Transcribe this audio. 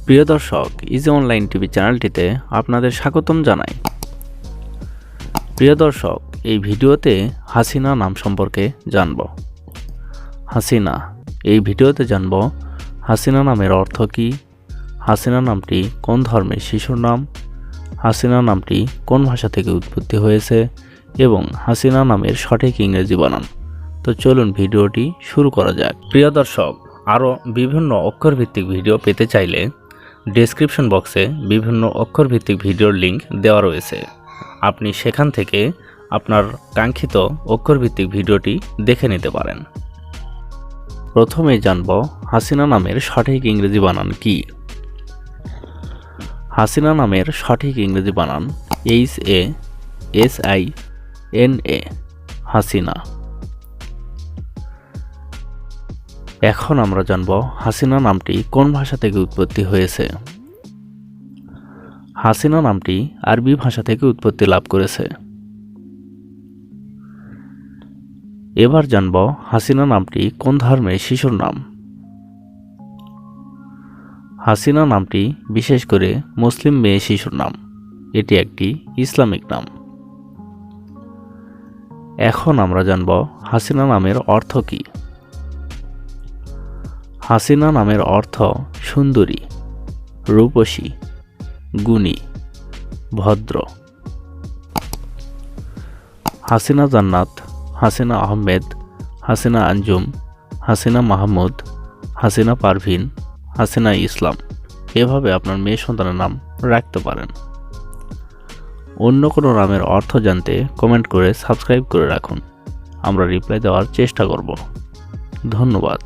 প্রিয় দর্শক easy online TV চ্যানেলটিতে আপনাদের স্বাগতম জানাই। প্রিয় দর্শক, এই ভিডিওতে হাসিনা নাম সম্পর্কে জানব। হাসিনা, এই ভিডিওতে জানব হাসিনা নামের অর্থ কী? হাসিনা নামটি কোন ধর্মের শিশুর নাম? হাসিনা নামটি কোন ভাষা থেকে উৎপত্তি হয়েছে? এবং হাসিনা নামের সঠিক ইংরেজি বানান। তো চলুন ভিডিওটি শুরু করা যাক। প্রিয় দর্শক, আরও বিভিন্ন অক্ষরভিত্তিক ভিডিও পেতে চাইলে ডেসক্রিপশন বক্সে বিভিন্ন অক্ষরভিত্তিক ভিডিওর লিংক দেওয়া রয়েছে। আপনি সেখান থেকে আপনার কাঙ্ক্ষিত অক্ষরভিত্তিক ভিডিওটি দেখে নিতে পারেন। প্রথমে জানব হাসিনা নামের সঠিক ইংরেজি বানান কি। হাসিনা নামের সঠিক ইংরেজি বানান H A, S I, N A, Hasina. এখন আমরা জানব হাসিনা নামটি কোন ভাষা থেকে উৎপত্তি হয়েছে। হাসিনা নামটি আরবি ভাষা থেকে উৎপত্তি লাভ করেছে। এবার জানব হাসিনা নামটি কোন ধর্মের শিশুর নাম। হাসিনা নামটি বিশেষ করে মুসলিম মেয়ে শিশুর নাম। এটি একটি ইসলামিক নাম। এখন আমরা জানব হাসিনা নামের অর্থ কী। হাসিনা নামের অর্থ সুন্দরী, রূপসী, গুণী, ভদ্র। হাসিনা জান্নাত, হাসিনা আহমেদ, হাসিনা আঞ্জুম, হাসিনা মাহমুদ, হাসিনা পারভিন, হাসিনা ইসলাম। এভাবে আপনার মেয়ে সন্তানের নাম রাখতে পারেন। অন্য কোনো নামের অর্থ জানতে কমেন্ট করে সাবস্ক্রাইব করে রাখুন। আমরা রিপ্লাই দেওয়ার চেষ্টা করব। ধন্যবাদ।